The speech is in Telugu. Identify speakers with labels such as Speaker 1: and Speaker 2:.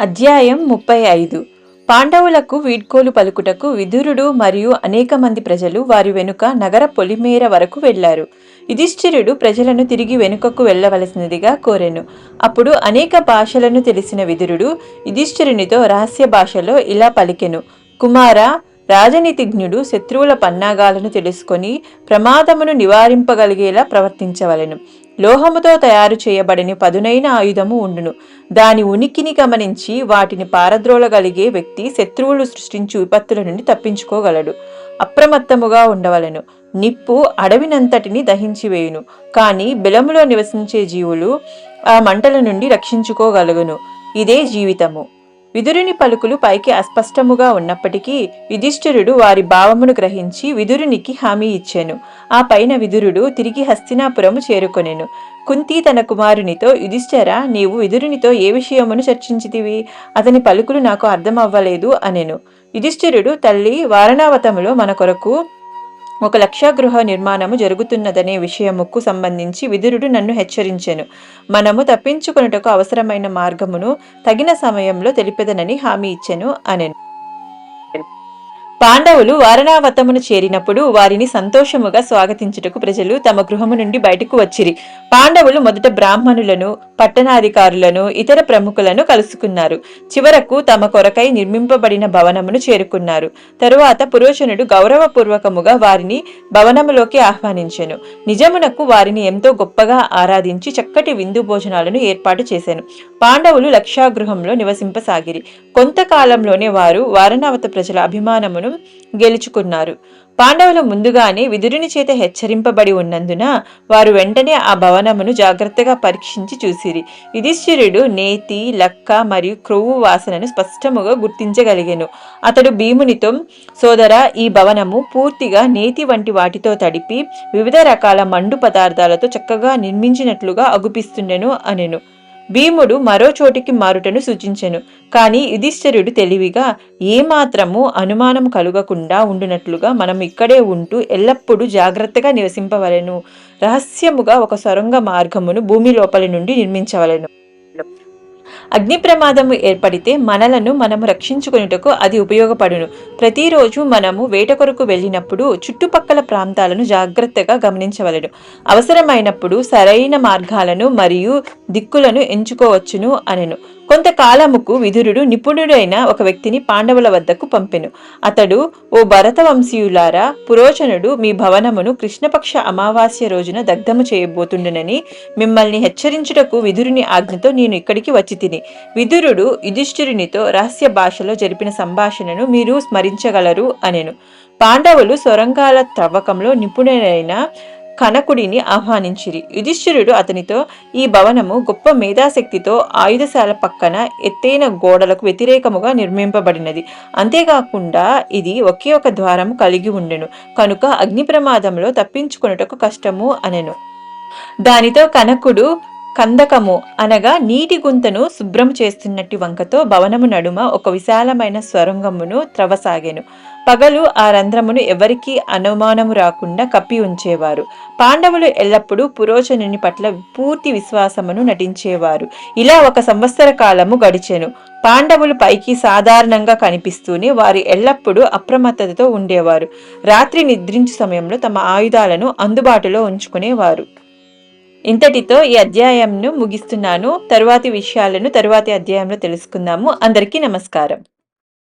Speaker 1: అధ్యాయం ముప్పై ఐదు. పాండవులకు వీడ్కోలు పలుకుటకు విదురుడు మరియు అనేక మంది ప్రజలు వారి వెనుక నగర పొలిమేర వరకు వెళ్ళారు యుధిష్ఠిరుడు ప్రజలను తిరిగి వెనుకకు వెళ్ళవలసినదిగా కోరెను. అప్పుడు అనేక భాషలను తెలిసిన విదురుడు యుధిష్ఠిరునితో రహస్య భాషలో ఇలా పలికెను. కుమార రాజనీతిజ్ఞుడు శత్రువుల పన్నాగాలను తెలుసుకొని ప్రమాదమును నివారింపగలిగేలా ప్రవర్తించవలెను. లోహముతో తయారు చేయబడిన పదునైన ఆయుధము ఉండును. దాని ఉనికిని గమనించి వాటిని పారద్రోలగలిగే వ్యక్తి శత్రువులు సృష్టించు విపత్తుల నుండి తప్పించుకోగలడు. అప్రమత్తముగా ఉండవలెను. నిప్పు అడవినంతటిని దహించివేయును. కానీ బిలములో నివసించే జీవులు ఆ మంటల నుండి రక్షించుకోగలుగును. ఇదే జీవితము. విదురుని పలుకులు పైకి అస్పష్టముగా ఉన్నప్పటికీ యుధిష్ఠిరుడు వారి భావమును గ్రహించి విదురునికి హామీ ఇచ్చాను. ఆ పైన విదురుడు తిరిగి హస్తినాపురము చేరుకొనెను. కుంతి తన కుమారునితో యుధిష్ఠర నీవు విదురునితో ఏ విషయమును చర్చించితివి? అతని పలుకులు నాకు అర్థమవ్వలేదు అనెను. యుధిష్ఠిరుడు తల్లి వారణావతములో మన కొరకు ఒక లక్షగృహ నిర్మాణము జరుగుతున్నదనే విషయముకు సంబంధించి విదురుడు నన్ను హెచ్చరించెను. మనము తప్పించుకొనుటకు అవసరమైన మార్గమును తగిన సమయంలో తెలిపెదనని హామీ ఇచ్చెను అనెను. పాండవులు వారణావతమును చేరినప్పుడు వారిని సంతోషముగా స్వాగతించుటకు ప్రజలు తమ గృహము నుండి బయటకు వచ్చిరి. పాండవులు మొదట బ్రాహ్మణులను పట్టణాధికారులను ఇతర ప్రముఖులను కలుసుకున్నారు. చివరకు తమ కొరకై నిర్మింపబడిన భవనమును చేరుకున్నారు. తరువాత పురోచనుడు గౌరవపూర్వకముగా వారిని భవనములోకి ఆహ్వానించెను. నిజమునకు వారిని ఎంతో గొప్పగా ఆరాధించి చక్కటి విందు భోజనాలను ఏర్పాటు చేశాను పాండవులు లక్షాగృహంలో నివసింపసాగిరి. కొంతకాలంలోనే వారు వారణావత ప్రజల అభిమానమును గెలుచుకున్నారు. పాండవులు ముందుగానే విదురుని చేత హెచ్చరింపబడి ఉన్నందున వారు వెంటనే ఆ భవనమును జాగ్రత్తగా పరీక్షించి చూసిరి. యుధిష్ఠిరుడు నేతి లక్క మరియు క్రొవ్వు వాసనను స్పష్టముగా గుర్తించగలిగాను. అతడు భీమునితో సోదర ఈ భవనము పూర్తిగా నేతి వంటి వాటితో తడిపి వివిధ రకాల మండు పదార్థాలతో చక్కగా నిర్మించినట్లుగా అగుపిస్తుండెను అనెను. భీముడు మరో చోటికి మారుటను సూచించెను. కాని యుధిష్ఠిరుడు తెలివిగా ఏమాత్రము అనుమానం కలుగకుండా ఉండునట్లుగా మనం ఇక్కడే ఉంటూ ఎల్లప్పుడూ జాగ్రత్తగా నివసింపవలెను. రహస్యముగా ఒక సొరంగ మార్గమును భూమి లోపలి నుండి నిర్మించవలెను. అగ్ని ప్రమాదము ఏర్పడితే మనలను మనము రక్షించుకునేటకు అది ఉపయోగపడును. ప్రతిరోజు మనము వేట కొరకు వెళ్ళినప్పుడు చుట్టుపక్కల ప్రాంతాలను జాగ్రత్తగా గమనించవలను. అవసరమైనప్పుడు సరైన మార్గాలను మరియు దిక్కులను ఎంచుకోవచ్చును అనెను. కొంతకాలముకు విదురుడు నిపుణుడైన ఒక వ్యక్తిని పాండవుల వద్దకు పంపెను. అతడు ఓ భరత వంశీయులారా పురోచనుడు మీ భవనమును కృష్ణపక్ష అమావాస్య రోజున దగ్ధము చేయబోతుండనని మిమ్మల్ని హెచ్చరించుటకు విదురుని ఆజ్ఞతో నేను ఇక్కడికి వచ్చి తిని. విదురుడు యుధిష్ఠిరునితో రహస్య భాషలో జరిపిన సంభాషణను మీరు స్మరించగలరు అనెను. పాండవులు సొరంగాల త్రవ్వకంలో నిపుణులైన కనకుడిని ఆహ్వానించిరి. యుధిష్ఠిరుడు అతనితో ఈ భవనము గొప్ప మేధాశక్తితో ఆయుధశాల పక్కన ఎత్తైన గోడలకు వ్యతిరేకముగా నిర్మింపబడినది. అంతేకాకుండా ఇది ఒకే ఒక ద్వారం కలిగి ఉండెను. కనుక అగ్ని ప్రమాదంలో తప్పించుకొనుటకు కష్టము అనెను. దానితో కనకుడు కందకము అనగా నీటి గుంతను శుభ్రం చేస్తున్నట్టి వంకతో భవనము నడుమ ఒక విశాలమైన స్వరంగమును త్రవసాగెను పగలు ఆ రంధ్రమును ఎవరికీ అనుమానము రాకుండా కప్పి ఉంచేవారు. పాండవులు ఎల్లప్పుడూ పురోచనుని పట్ల పూర్తి విశ్వాసమును నటించేవారు. ఇలా ఒక సంవత్సర కాలము గడిచెను. పాండవులు పైకి సాధారణంగా కనిపిస్తూనే వారు ఎల్లప్పుడూ అప్రమత్తతతో ఉండేవారు. రాత్రి నిద్రించు సమయంలో తమ ఆయుధాలను అందుబాటులో ఉంచుకునేవారు. ఇంతటితో ఈ అధ్యాయంను ముగిస్తున్నాను. తరువాతి విషయాలను తరువాతి అధ్యాయంలో తెలుసుకుందాము. అందరికీ నమస్కారం.